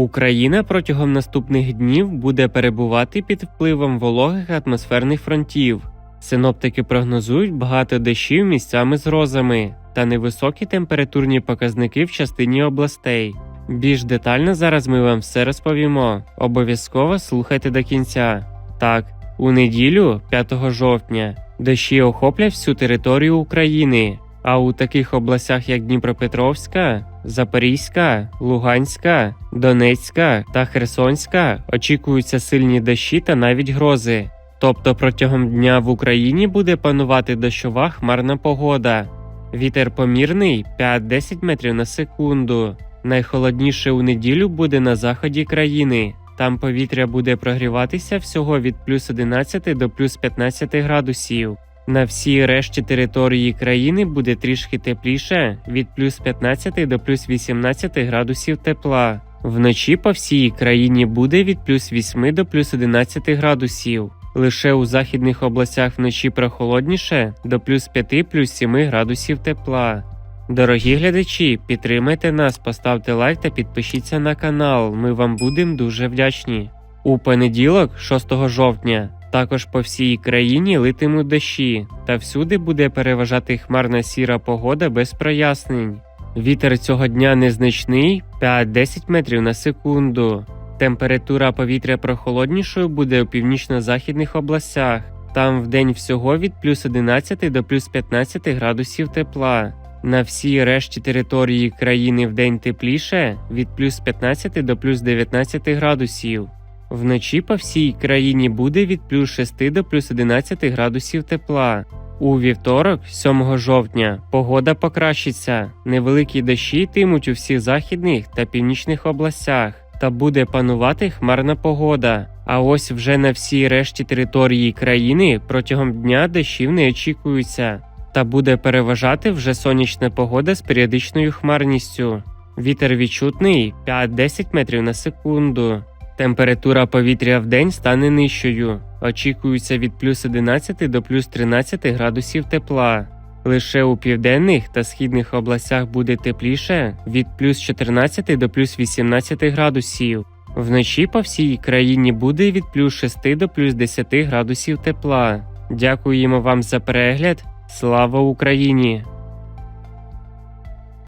Україна протягом наступних днів буде перебувати під впливом вологих атмосферних фронтів. Синоптики прогнозують багато дощів місцями з грозами та невисокі температурні показники в частині областей. Більш детально зараз ми вам все розповімо. Обов'язково слухайте до кінця. Так, у неділю, 5 жовтня, дощі охоплять всю територію України. А у таких областях, як Дніпропетровська, Запорізька, Луганська, Донецька та Херсонська, очікуються сильні дощі та навіть грози. Тобто протягом дня в Україні буде панувати дощова хмарна погода. Вітер помірний 5-10 метрів на секунду. Найхолодніше у неділю буде на заході країни. Там повітря буде прогріватися всього від плюс 11 до плюс 15 градусів. На всій решті території країни буде трішки тепліше від плюс 15 до плюс 18 градусів тепла. Вночі по всій країні буде від плюс 8 до плюс 11 градусів. Лише у західних областях вночі прохолодніше до плюс 5 плюс 7 градусів тепла. Дорогі глядачі, підтримайте нас, поставте лайк та підпишіться на канал. Ми вам будемо дуже вдячні. У понеділок, 6 жовтня, також по всій країні литимуть дощі, та всюди буде переважати хмарна сіра погода без прояснень. Вітер цього дня незначний 5-10 метрів на секунду. Температура повітря прохолоднішою буде у північно-західних областях. Там вдень всього від плюс 11 до плюс 15 градусів тепла. На всій решті території країни вдень тепліше від плюс 15 до плюс 19 градусів. Вночі по всій країні буде від плюс 6 до плюс 11 градусів тепла. У вівторок, 7 жовтня, погода покращиться. Невеликі дощі йтимуть у всіх західних та північних областях, та буде панувати хмарна погода. А ось вже на всій решті території країни протягом дня дощів не очікується, та буде переважати вже сонячна погода з періодичною хмарністю. Вітер відчутний 5-10 метрів на секунду. Температура повітря в день стане нижчою. Очікується від плюс 11 до плюс 13 градусів тепла. Лише у південних та східних областях буде тепліше від плюс 14 до плюс 18 градусів. Вночі по всій країні буде від плюс 6 до плюс 10 градусів тепла. Дякуємо вам за перегляд. Слава Україні!